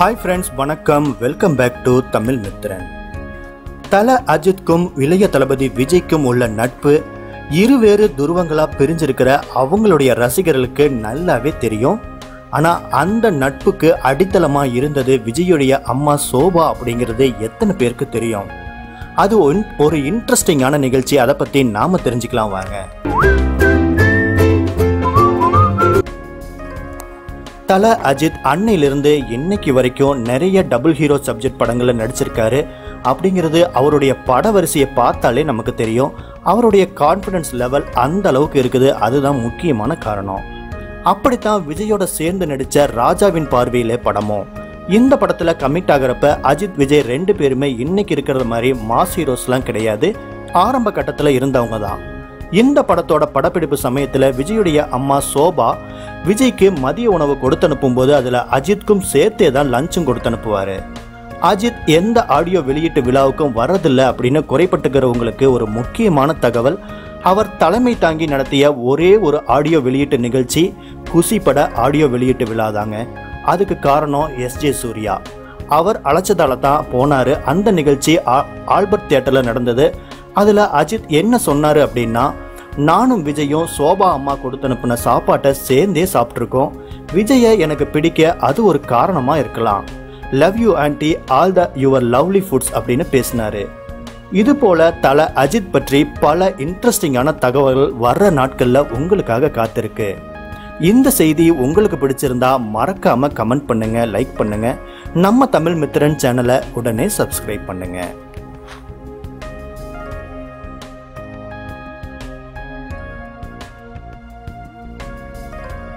Hi friends வணக்கம். Welcome back to Tamil Mithran தல அஜித்க்கும் இளைய தளபதி விஜய்க்கும் உள்ள நட்பு இருவேறு துருவங்களாக பிரிஞ்சிருக்கிற அவங்களுடைய ரசிகர்களுக்கு நல்லாவே தெரியும். ஆனால் அந்த நட்புக்கு அடித்தளமாக இருந்தது விஜயுடைய அம்மா சோபா அப்படிங்கிறது எத்தனை பேருக்கு தெரியும். அது ஒன்- ஒரு இன்ட்ரெஸ்டிங்கான நிகழ்ச்சி. அதை பற்றி நாம தெரிஞ்சுக்கலாம் வாங்க. தல அஜித் அன்னையிலிருந்து இன்னைக்கு வரைக்கும் நிறைய டபுள் ஹீரோ சப்ஜெக்ட் படங்களில் நடிச்சிருக்காரு. அப்படிங்கிறது அவருடைய பட வரிசையை பார்த்தாலே நமக்கு தெரியும். அவருடைய கான்ஃபிடன்ஸ் லெவல் அந்த அளவுக்கு இருக்குது. அதுதான் முக்கியமான காரணம். அப்படித்தான் விஜயோட சேர்ந்து நடித்த ராஜாவின் பார்வையிலே படமும். இந்த படத்தில் கமிட் ஆகிறப்ப அஜித் விஜய் ரெண்டு பேருமே இன்னைக்கு இருக்கிறது மாதிரி மாஸ் ஹீரோஸ்லாம் கிடையாது. ஆரம்ப கட்டத்தில் இருந்தவங்க தான். இந்த படத்தோட படப்பிடிப்பு சமயத்தில் விஜயுடைய அம்மா சோபா விஜய்க்கு மதிய உணவு கொடுத்து அனுப்பும்போது அதில் அஜித்க்கும் சேர்த்தே தான் லஞ்சும் கொடுத்து அனுப்புவார் அஜித் எந்த ஆடியோ வெளியீட்டு விழாவுக்கும் வர்றதில்லை அப்படின்னு குறைப்பட்டுக்கிறவங்களுக்கு ஒரு முக்கியமான தகவல் அவர் தலைமை தாங்கி நடத்திய ஒரே ஒரு ஆடியோ வெளியீட்டு நிகழ்ச்சி குசி பட ஆடியோ வெளியீட்டு விழா தாங்க அதுக்கு காரணம் எஸ்ஜே சூர்யா. அவர் அழைச்சதால தான் போனார். அந்த நிகழ்ச்சி ஆல்பர்ட் தியேட்டரில் நடந்தது. அதில் அஜித் என்ன சொன்னார் அப்படின்னா நானும் விஜயும் சோபா அம்மா கொடுத்து அனுப்பின சாப்பாட்டை சேர்ந்தே சாப்பிட்ருக்கோம் விஜயை எனக்கு பிடிக்க அது ஒரு காரணமா இருக்கலாம். Love you aunty all the your lovely foods அப்படின்னு பேசினாரு. இது போல தல அஜித் பற்றி பல இன்ட்ரெஸ்டிங்கான தகவல்கள் வர்ற நாட்களில் உங்களுக்காக காத்திருக்கு. இந்த செய்தி உங்களுக்கு பிடிச்சிருந்தா மறக்காம கமெண்ட் பண்ணுங்க லைக் பண்ணுங்க. நம்ம தமிழ் மித்திரன் சேனலை உடனே சப்ஸ்கிரைப் பண்ணுங்க.